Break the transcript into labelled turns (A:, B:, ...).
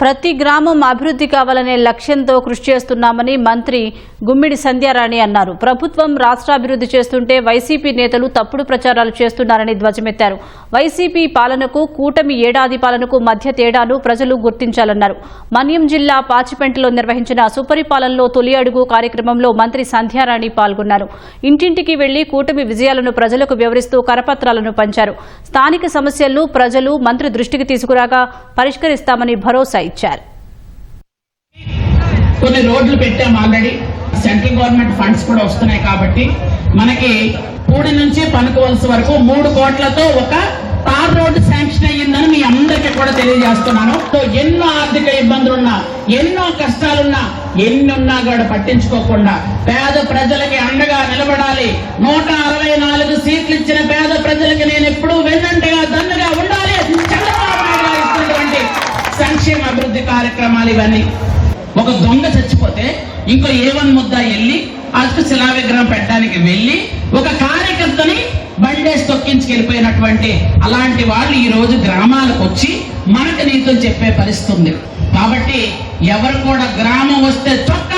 A: ప్రతి గ్రామం అభివృద్ధి కావాలనే లక్ష్యంతో కృషి చేస్తున్నామని మంత్రి గుమ్మిడి సంధ్యారాణి అన్నారు. ప్రభుత్వం రాష్ట్రాభివృద్ధి చేస్తుంటే వైసీపీ నేతలు తప్పుడు ప్రచారాలు చేస్తున్నారని ధ్వజమెత్తారు. వైసీపీ పాలనకు కూటమి ఏడాది పాలనకు మధ్య తేడాను ప్రజలు గుర్తించాలన్నారు. మన్యం జిల్లా పాచిపెంటలో నిర్వహించిన సుపరిపాలనలో తొలి అడుగు కార్యక్రమంలో మంత్రి సంధ్యారాణి పాల్గొన్నారు. ఇంటింటికి వెళ్ళి కూటమి విజయాలను ప్రజలకు వివరిస్తూ కరపత్రాలను పంచారు. స్థానిక సమస్యలను ప్రజలు మంత్రి దృష్టికి తీసుకురాగా పరిష్కరిస్తామని భరోసా ఇచ్చారు.
B: కొన్ని రోడ్లు పెట్టాం ఆల్రెడీ. సెంట్రల్ గవర్నమెంట్ ఫండ్స్ కూడా వస్తున్నాయి కాబట్టి మనకి పూడి నుంచి పనుకోవలసి వరకు మూడు కోట్లతో ఒక తార్ రోడ్డు శాంక్షన్ అయ్యిందని మీ అందరికీ కూడా తెలియజేస్తున్నాను. ఎన్నో ఆర్థిక ఇబ్బందులున్నా ఎన్నో కష్టాలున్నా ఎన్ని ఉన్నా కూడా పట్టించుకోకుండా పేద ప్రజలకి అండగా నిలబడాలి. అభివృద్ధి కార్యక్రమాలు ఇవన్నీ. ఒక దొంగ చచ్చిపోతే ఇంకో ఏవన్ ముద్ద వెళ్ళి అరకు శిలా విగ్రహం పెట్టడానికి వెళ్ళి ఒక కార్యకర్తని బండేసి తొక్కించుకెళ్ళిపోయినటువంటి అలాంటి వాళ్ళు ఈ రోజు గ్రామాలకు వచ్చి మనకు నీతో చెప్పే పరిస్థితి ఉంది. కాబట్టి ఎవరు కూడా గ్రామం వస్తే చొక్క